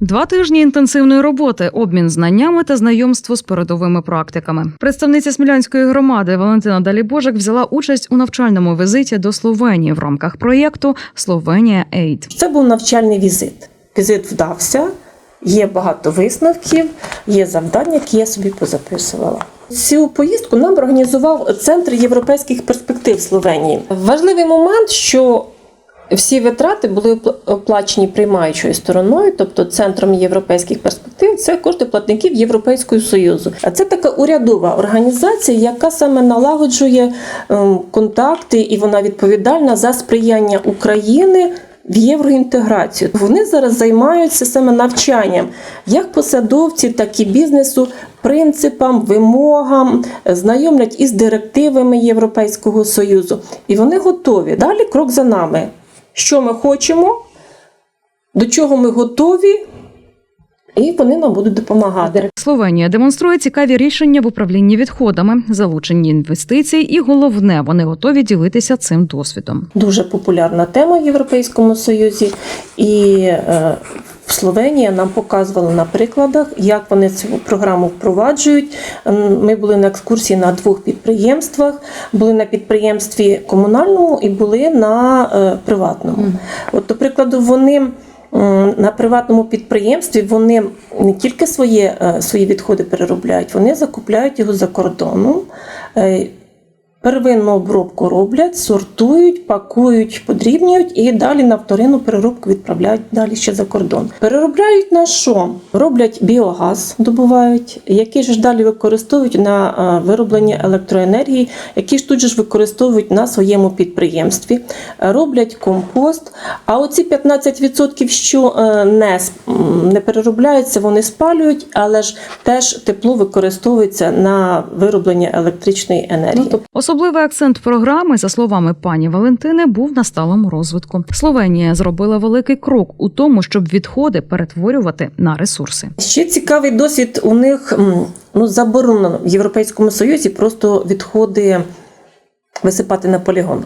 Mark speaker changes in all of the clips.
Speaker 1: Два тижні інтенсивної роботи, обмін знаннями та знайомство з передовими практиками. Представниця смілянської громади Валентина Далібожик взяла участь у навчальному візиті до Словенії в рамках проєкту Словенія Ейд.
Speaker 2: Це був навчальний візит. Візит вдався, є багато висновків, є завдання, які я собі позаписувала. Цю поїздку нам організував Центр європейських перспектив Словенії. Важливий момент, що всі витрати були опла- оплачені приймаючою стороною, тобто центром європейських перспектив, це кошти платників Європейського Союзу. А це така урядова організація, яка саме налагоджує ем, контакти, і вона відповідальна за сприяння України. В євроінтеграцію вони зараз займаються саме навчанням як посадовці, так і бізнесу, принципам, вимогам, знайомлять із директивами Європейського Союзу. І вони готові. Далі крок за нами. Що ми хочемо, до чого ми готові, і вони нам будуть допомагати.
Speaker 1: Словенія демонструє цікаві рішення в управлінні відходами, залучені інвестицій, і головне, вони готові ділитися цим досвідом.
Speaker 2: Дуже популярна тема в Європейському Союзі, і е, Словенія нам показувала на прикладах, як вони цю програму впроваджують. Ми були на екскурсії на двох підприємствах, були на підприємстві комунальному і були на е, приватному. От, до прикладу, вони. На приватному підприємстві вони не тільки свої, е, свої відходи переробляють, вони закупляють його за кордоном. Первинну обробку роблять, сортують, пакують, подрібнюють і далі на вторинну переробку відправляють далі ще за кордон. Переробляють на що? Роблять біогаз, добувають, який ж далі використовують на е, вироблення електроенергії, які ж тут же ж використовують на своєму підприємстві, роблять компост. А оці 15%, що е, не, не переробляються, вони спалюють, але ж теж тепло використовується на вироблення електричної енергії.
Speaker 1: Особливий акцент програми, за словами пані Валентини, був на сталому розвитку. Словенія зробила великий крок у тому, щоб відходи перетворювати на ресурси.
Speaker 2: Ще цікавий досвід у них ну, заборонено в Європейському Союзі просто відходи висипати на полігон.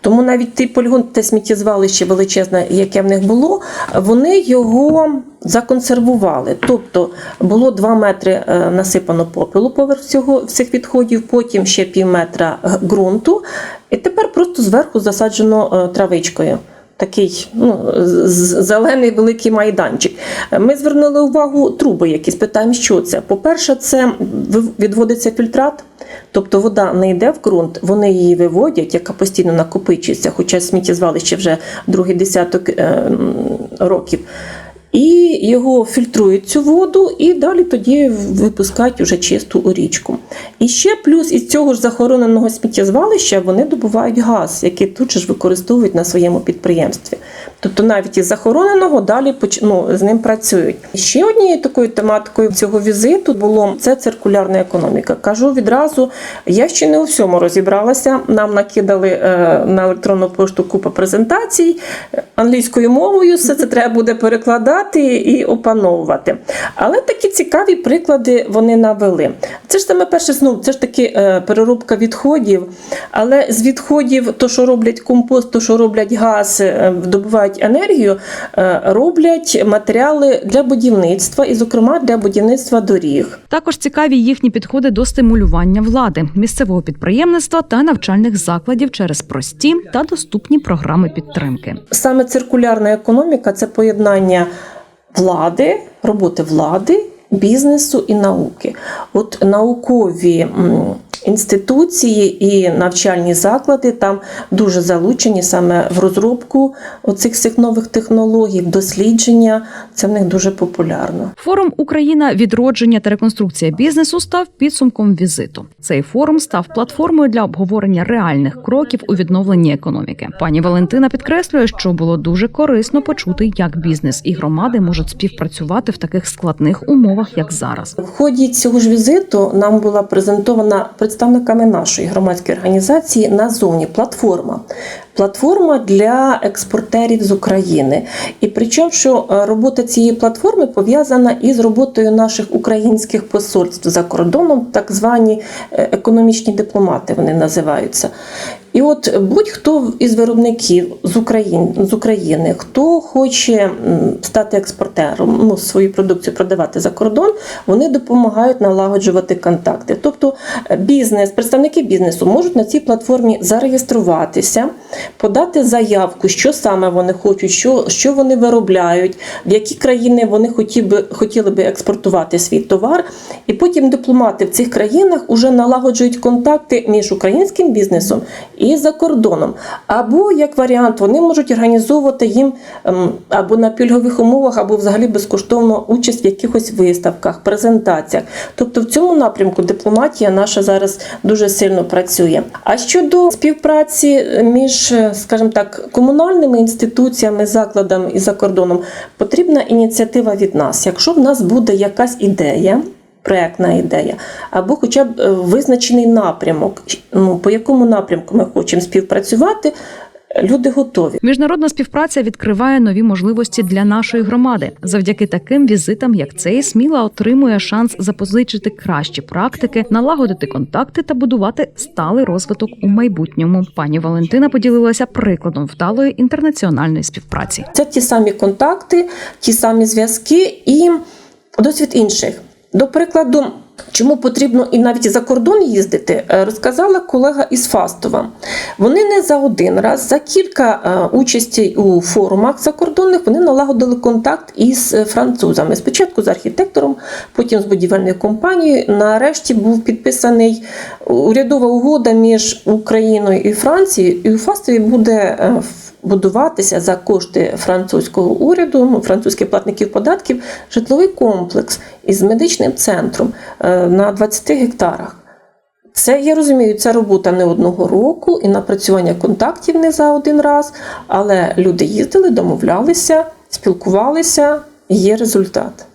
Speaker 2: Тому навіть той полігон, те сміттєзвалище величезне, яке в них було, вони його законсервували. Тобто було 2 метри е, насипано попелу поверх цього всіх відходів, потім ще пів метра ґрунту, і тепер просто зверху засаджено е, травичкою. Такий ну, зелений великий майданчик. Ми звернули увагу труби, які спитаємо, що це. По-перше, це відводиться фільтрат, тобто вода не йде в ґрунт, вони її виводять, яка постійно накопичується, хоча сміттєзвалище вже другий десяток е, років. І його фільтрують цю воду, і далі тоді випускають уже чисту у річку. І ще плюс із цього ж захороненого сміттєзвалища вони добувають газ, який тут же ж використовують на своєму підприємстві. Тобто навіть із захороненого далі ну, з ним працюють. Ще однією такою тематикою цього візиту було це циркулярна економіка. Кажу відразу, я ще не у всьому розібралася. Нам накидали е, на електронну пошту купа презентацій англійською мовою. Все це треба буде перекладати і опановувати. Але такі цікаві приклади вони навели. Це ж саме перше знову, це ж таки е, переробка відходів. Але з відходів, то, що роблять компост, то, що роблять газ, е, добувають енергію, е, роблять матеріали для будівництва, і, зокрема, для будівництва доріг.
Speaker 1: Також цікаві їхні підходи до стимулювання влади, місцевого підприємництва та навчальних закладів через прості та доступні програми підтримки.
Speaker 2: Саме циркулярна економіка це поєднання влади, роботи влади, бізнесу і науки. От наукові інституції і навчальні заклади там дуже залучені саме в розробку оцих всіх нових технологій, дослідження. Це в них дуже популярно.
Speaker 1: Форум Україна відродження та реконструкція бізнесу став підсумком візиту. Цей форум став платформою для обговорення реальних кроків у відновленні економіки. Пані Валентина підкреслює, що було дуже корисно почути, як бізнес і громади можуть співпрацювати в таких складних умовах, як зараз.
Speaker 2: В ході цього ж візиту нам була презентована представниками нашої громадської організації на зоні платформа. Платформа для експортерів з України. І причому, що е, робота цієї платформи пов'язана із роботою наших українських посольств за кордоном, так звані е, економічні дипломати вони називаються. І от будь-хто із виробників з України, з України, хто хоче стати експортером, ну, свою продукцію продавати за кордон, вони допомагають налагоджувати контакти. Тобто е, бізнес, представники бізнесу можуть на цій платформі зареєструватися, подати заявку, що саме вони хочуть, що, що вони виробляють, в які країни вони хотіли би, хотіли би експортувати свій товар. І потім дипломати в цих країнах вже налагоджують контакти між українським бізнесом і за кордоном. Або, як варіант, вони можуть організовувати їм ем, або на пільгових умовах, або взагалі безкоштовно участь в якихось виставках, презентаціях. Тобто в цьому напрямку дипломатія наша зараз дуже сильно працює. А щодо співпраці між, скажімо так, комунальними інституціями, закладами і за кордоном, потрібна ініціатива від нас. Якщо в нас буде якась ідея, проектна ідея, або хоча б е, визначений напрямок, ну, по якому напрямку ми хочемо співпрацювати, люди готові.
Speaker 1: Міжнародна співпраця відкриває нові можливості для нашої громади. Завдяки таким візитам, як цей, сміла отримує шанс запозичити кращі практики, налагодити контакти та будувати сталий розвиток у майбутньому. Пані Валентина поділилася прикладом вдалої інтернаціональної співпраці.
Speaker 2: Це ті самі контакти, ті самі зв'язки і досвід інших. До прикладу, чому потрібно і навіть за кордон їздити, е, розказала колега із Фастова. Вони не за один раз, за кілька е, участей у форумах закордонних вони налагодили контакт із е, французами. Спочатку з архітектором, потім з будівельною компанією. Нарешті був підписаний урядова угода між Україною і Францією, і у Фастові буде будуватися за кошти французького уряду, ну, французьких платників податків, житловий комплекс із медичним центром е, на 20 гектарах. Це я розумію, це робота не одного року і напрацювання контактів не за один раз, але люди їздили, домовлялися, спілкувалися, є результат.